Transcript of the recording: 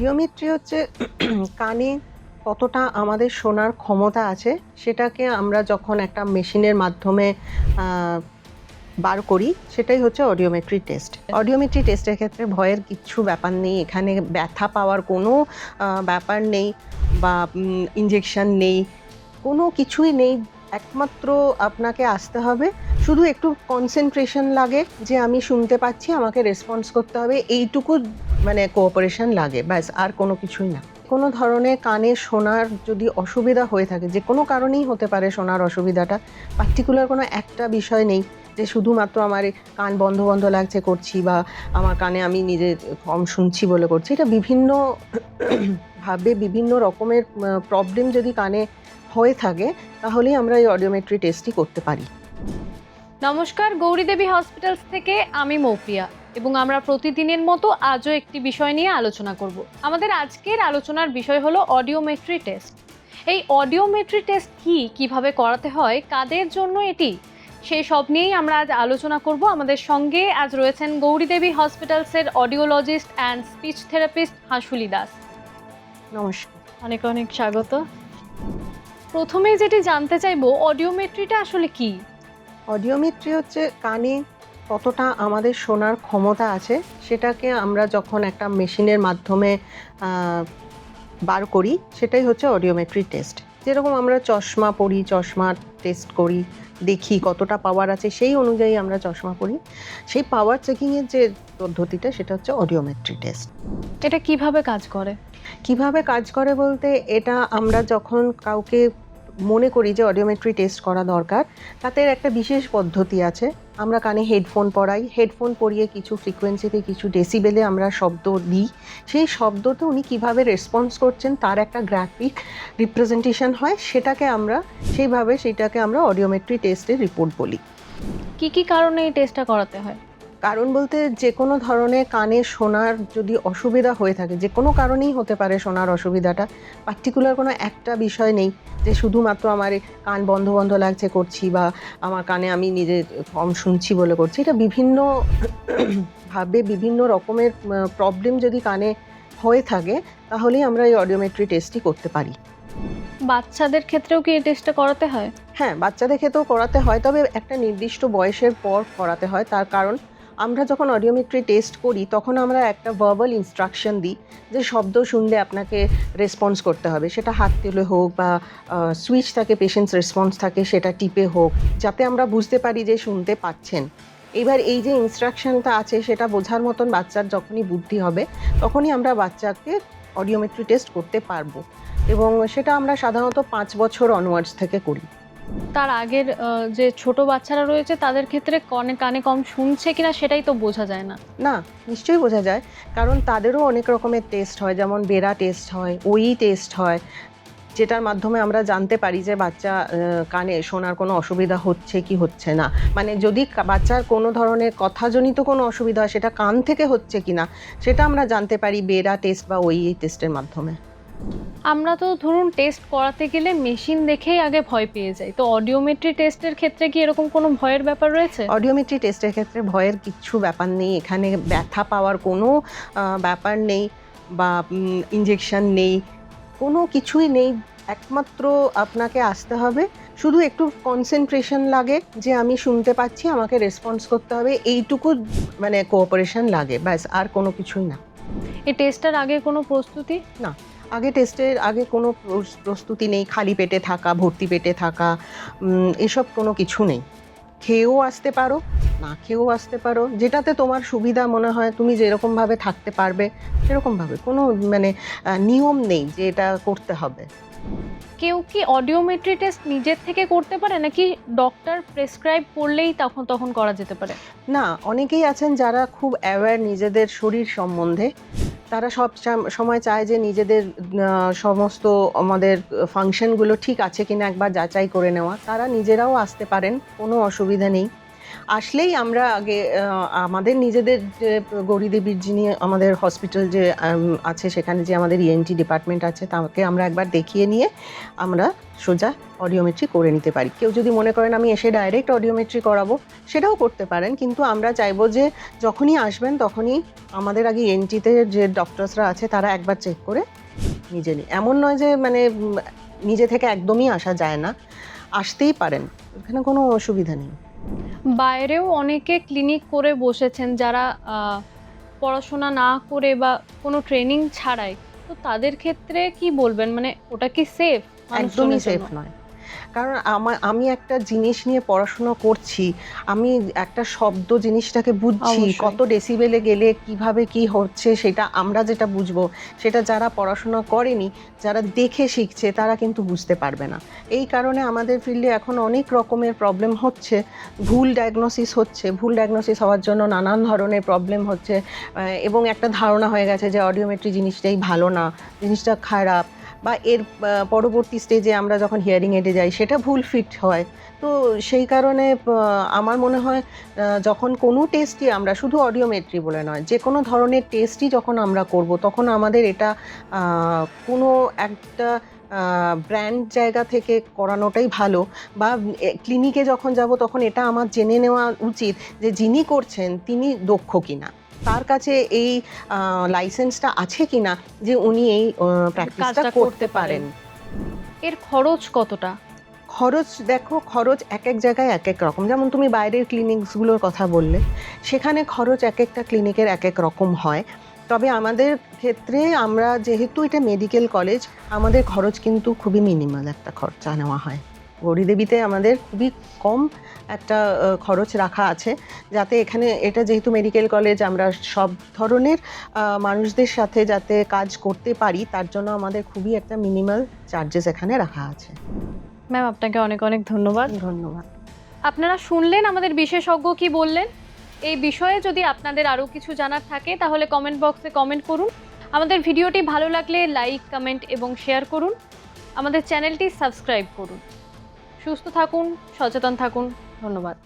Audiometry হচ্ছে কানে কতটা আমাদের শোনার ক্ষমতা আছে, সেটাকে আমরা যখন একটা মেশিনের মাধ্যমে বার করি, সেটাই হচ্ছে অডিওমেট্রি টেস্ট। অডিওমেট্রি টেস্টের ক্ষেত্রে ভয়ের কিচ্ছু ব্যাপার নেই, এখানে ব্যথা পাওয়ার কোনো ব্যাপার নেই বা ইঞ্জেকশন নেই, কোনো কিছুই নেই, একমাত্র আপনাকে আসতে হবে। শুধু একটু কনসেন্ট্রেশন লাগে যে আমি শুনতে পাচ্ছি, আমাকে রেসপন্স করতে হবে, এইটুকু মানে কোঅপারেশন লাগে, ব্যাস, আর কোনো কিছুই না। কোনো ধরনের কানে শোনার যদি অসুবিধা হয়ে থাকে, যে কোনো কারণেই হতে পারে শোনার অসুবিধাটা পার্টিকুলার কোনো একটা বিষয় নেই, যে শুধুমাত্র আমার কান বন্ধ বন্ধ লাগছে করছি বা আমার কানে আমি নিজে কম শুনছি বলে করছি, এটা বিভিন্ন ভাবে বিভিন্ন রকমের প্রবলেম যদি কানে হয়ে থাকে, তাহলেই আমরা এই অডিওমেট্রি টেস্টই করতে পারি। নমস্কার, গৌরীদেবী হসপিটালস থেকে আমি মৌপ্রিয়া এবং আমরা প্রতিদিনের মতো আজও একটি বিষয় নিয়ে আলোচনা করব। আমাদের আজকের আলোচনার বিষয় হলো অডিওমেট্রি টেস্ট। এই অডিওমেট্রি টেস্ট কি কীভাবে করাতে হয় কাদের জন্য এটি সেই সব নিয়েই আমরা আজ আলোচনা করব। আমাদের সঙ্গে আজ রয়েছেন Gouri Devi হসপিটালসের audiologist and speech therapist Hansuli Das. নমস্কার। অনেক অনেক স্বাগত। প্রথমেই যেটি জানতে চাইব অডিওমেট্রিটা আসলে কি? অডিওমেট্রি হচ্ছে কানে কতটা আমাদের শোনার ক্ষমতা আছে সেটাকে আমরা যখন একটা মেশিনের মাধ্যমে বার করি সেটাই হচ্ছে অডিওমেট্রি টেস্ট যেরকম আমরা চশমা পরি চশমা টেস্ট করি দেখি কতটা পাওয়ার আছে সেই অনুযায়ী আমরা চশমা পরি। সেই পাওয়ার চেকিংয়ের যে পদ্ধতিটা সেটা হচ্ছে অডিওমেট্রি টেস্ট এটা কীভাবে কাজ করে? কীভাবে কাজ করে বলতে এটা আমরা যখন কাউকে মনে করি যে অডিওমেট্রি টেস্ট করা দরকার। তাতে একটা বিশেষ পদ্ধতি আছে। আমরা কানে হেডফোন পরাই। হেডফোন পরিয়ে কিছু ফ্রিকোয়েন্সিতে কিছু ডেসিবেলে আমরা শব্দ দিই। সেই শব্দতে উনি কীভাবে রেসপন্স করছেন, তার একটা গ্রাফিক রিপ্রেজেন্টেশন হয়। সেটাকে আমরা, সেইভাবে সেটাকে আমরা অডিওমেট্রি টেস্টের রিপোর্ট বলি। কি কি কারণে এই টেস্টটা করাতে হয়? কারণ বলতে যে কোনো ধরনের কানে শোনার যদি অসুবিধা হয়ে থাকে যে কোনো কারণেই হতে পারে শোনার অসুবিধাটা পার্টিকুলার কোনো একটা বিষয় নেই যে শুধুমাত্র আমার কান বন্ধ বন্ধ লাগছে করছি বা আমার কানে আমি নিজে কম শুনছি বলে করছি। এটা বিভিন্ন ভাবে বিভিন্ন রকমের প্রবলেম যদি কানে হয়ে থাকে তাহলেই আমরা এই অডিওমেট্রি টেস্টটি করতে পারি। বাচ্চাদের ক্ষেত্রেও কি এই টেস্টটা করাতে হয়? হ্যাঁ বাচ্চাদের ক্ষেত্রেও করাতে হয় তবে একটা নির্দিষ্ট বয়সের পর করাতে হয়। তার কারণ আমরা যখন অডিওমেট্রি টেস্ট করি, তখন আমরা একটা ভার্বাল ইনস্ট্রাকশন দিই যে শব্দ শুনলে আপনাকে রেসপন্স করতে হবে। সেটা হাত তুলে হোক বা সুইচ থাকে পেশেন্টস রেসপন্স থাকে, সেটা টিপে হোক, যাতে আমরা বুঝতে পারি যে শুনতে পাচ্ছেন। এবার এই যে ইনস্ট্রাকশনটা আছে, সেটা বোঝার মতন বাচ্চার যখনই বুদ্ধি হবে, তখনই আমরা বাচ্চাকে অডিওমেট্রি টেস্ট করতে পারব। এবং সেটা আমরা সাধারণত পাঁচ বছর অনওয়ার্ডস থেকে করি। তার আগের যে ছোট বাচ্চারা রয়েছে, তাদের ক্ষেত্রে কনে কানে কম শুনছে কিনা সেটাই তো বোঝা যায় না। না, নিশ্চয়ই বোঝা যায়। কারণ তাদেরও অনেক রকমের টেস্ট হয়, যেমন বেড়া টেস্ট হয়, ওই টেস্ট হয়, যেটার মাধ্যমে আমরা জানতে পারি যে বাচ্চা কানে শোনার কোনো অসুবিধা হচ্ছে কি হচ্ছে না। মানে যদি বাচ্চার কোনো ধরনের কথাজনিত কোনো অসুবিধা হয়, সেটা কান থেকে হচ্ছে কি না সেটা আমরা জানতে পারি বেরা টেস্ট বা ওই টেস্টের মাধ্যমে। আমরা তো ধরুন টেস্ট করাতে গেলে মেশিন দেখেই আগে ভয় পেয়ে যাই। তো অডিওমেট্রি টেস্টের ক্ষেত্রে কি এরকম কোনো ভয়ের ব্যাপার রয়েছে? অডিওমেট্রি টেস্টের ক্ষেত্রে ভয়ের কিচ্ছু ব্যাপার নেই। এখানে ব্যথা পাওয়ার কোনো ব্যাপার নেই বা ইঞ্জেকশন নেই। কোনো কিছুই নেই। একমাত্র আপনাকে আসতে হবে। শুধু একটু কনসেন্ট্রেশন লাগে যে আমি শুনতে পাচ্ছি আমাকে রেসপন্স করতে হবে। এইটুকু মানে কোঅপারেশন লাগে। ব্যাস আর কোনো কিছুই না। এই টেস্টটার আগে কোনো প্রস্তুতি? আগে টেস্টের আগে কোনো প্রস- প্রস্তুতি নেই খালি পেটে থাকা ভর্তি পেটে থাকা এসব কোনো কিছু নেই। খেয়েও আসতে পারো না খেয়েও আসতে পারো যেটাতে তোমার সুবিধা মনে হয় তুমি যেরকমভাবে থাকতে পারবে সেরকমভাবে। কোনো মানে নিয়ম নেই যে এটা করতে হবে। কেউ কি অডিওমেট্রি টেস্ট নিজের থেকে করতে পারে নাকি ডক্টর প্রেসক্রাইব করলেই তখন তখন করা যেতে পারে? না অনেকেই আছেন যারা খুব অ্যাওয়্যার নিজেদের শরীর সম্বন্ধে। তারা সব সাম- সময় চায় যে নিজেদের সমস্ত আমাদের ফাংশনগুলো ঠিক আছে কিনা একবার যাচাই করে নেওয়া। তারা নিজেরাও আসতে পারেন, কোনো অসুবিধা নেই। আসলেই আমরা আগে আমাদের নিজেদের যে গৌরীদেবীর যিনি আমাদের হসপিটাল যে আছে সেখানে যে আমাদের ইএনটি ডিপার্টমেন্ট আছে, তাকে আমরা একবার দেখিয়ে নিয়ে আমরা সোজা অডিওমেট্রি করে নিতে পারি। কেউ যদি মনে করেন আমি এসে ডাইরেক্ট অডিওমেট্রি করাবো, সেটাও করতে পারেন। কিন্তু আমরা চাইব যে যখনই আসবেন তখনই আমাদের আগে এনটিতে যে ডক্টরসরা আছে তারা একবার চেক করে নিজে নিই এমন নয় যে মানে নিজে থেকে একদমই আসা যায় না। আসতেই পারেন। এখানে কোনো অসুবিধা নেই। বাইরেও অনেকে ক্লিনিক করে বসেছেন যারা আহ, পড়াশোনা না করে বা কোনো ট্রেনিং ছাড়াই। তো তাদের ক্ষেত্রে কি বলবেন? মানে ওটা কি সেফ একদমই সেফ নয়। কারণ আমার আমি একটা জিনিস নিয়ে পড়াশোনা করছি আমি একটা শব্দ জিনিসটাকে বুঝছি কত ডেসিবেলে গেলে কীভাবে কি হচ্ছে সেটা আমরা যেটা বুঝব সেটা যারা পড়াশোনা করেনি যারা দেখে শিখছে তারা কিন্তু বুঝতে পারবে না। এই কারণে আমাদের ফিল্ডে এখন অনেক রকমের প্রবলেম হচ্ছে ভুল ডায়াগনোসিস হচ্ছে ভুল ডায়াগনোসিস হওয়ার জন্য নানান ধরনের প্রবলেম হচ্ছে এবং একটা ধারণা হয়ে গেছে যে অডিওমেট্রি জিনিসটাই ভালো না জিনিসটা খারাপ বা এর পরবর্তী স্টেজে আমরা যখন হিয়ারিং এডে যাই, সেটা ভুল ফিট হয়। তো সেই কারণে আমার মনে হয় যখন কোনো টেস্টই আমরা, শুধু অডিওমেট্রি বলে নয়, যে কোনো ধরনের টেস্টই যখন আমরা করব, তখন আমাদের এটা কোনো একটা ব্র্যান্ড জায়গা থেকে করানোটাই ভালো বা ক্লিনিকে যখন যাব, তখন এটা আমার জেনে নেওয়া উচিত যে যিনি করছেন, তিনি দক্ষ কিনা। তার কাছে এই লাইসেন্সটা আছে কিনা যে উনি এই প্র্যাকটিসটা করতে। পারেন। এর খরচ কতটা? খরচ দেখো খরচ এক এক জায়গায় এক এক রকম। যেমন তুমি বাইরের ক্লিনিকসগুলোর কথা বললে সেখানে খরচ এক একটা ক্লিনিকের এক এক রকম হয়। তবে আমাদের ক্ষেত্রে আমরা যেহেতু এটা মেডিকেল কলেজ আমাদের খরচ কিন্তু খুবই মিনিমাল একটা খরচা নেওয়া হয়। গৌরীদেবীতে আমাদের খুবই কম একটা খরচ রাখা আছে। যাতে এখানে এটা যেহেতু মেডিকেল কলেজ আমরা সব ধরনের মানুষদের সাথে যাতে কাজ করতে পারি তার জন্য আমাদের খুবই একটা মিনিমাল চার্জেস এখানে রাখা আছে। ম্যাম আপনাকে অনেক অনেক ধন্যবাদ। ধন্যবাদ। আপনারা শুনলেন আমাদের বিশেষজ্ঞ কি বললেন? এই বিষয়ে যদি আপনাদের আরও কিছু জানার থাকে তাহলে কমেন্ট বক্সে কমেন্ট করুন। আমাদের ভিডিওটি ভালো লাগলে লাইক কমেন্ট এবং শেয়ার করুন। আমাদের চ্যানেলটি সাবস্ক্রাইব করুন। সুস্থ থাকুন সচেতন থাকুন। ধন্যবাদ।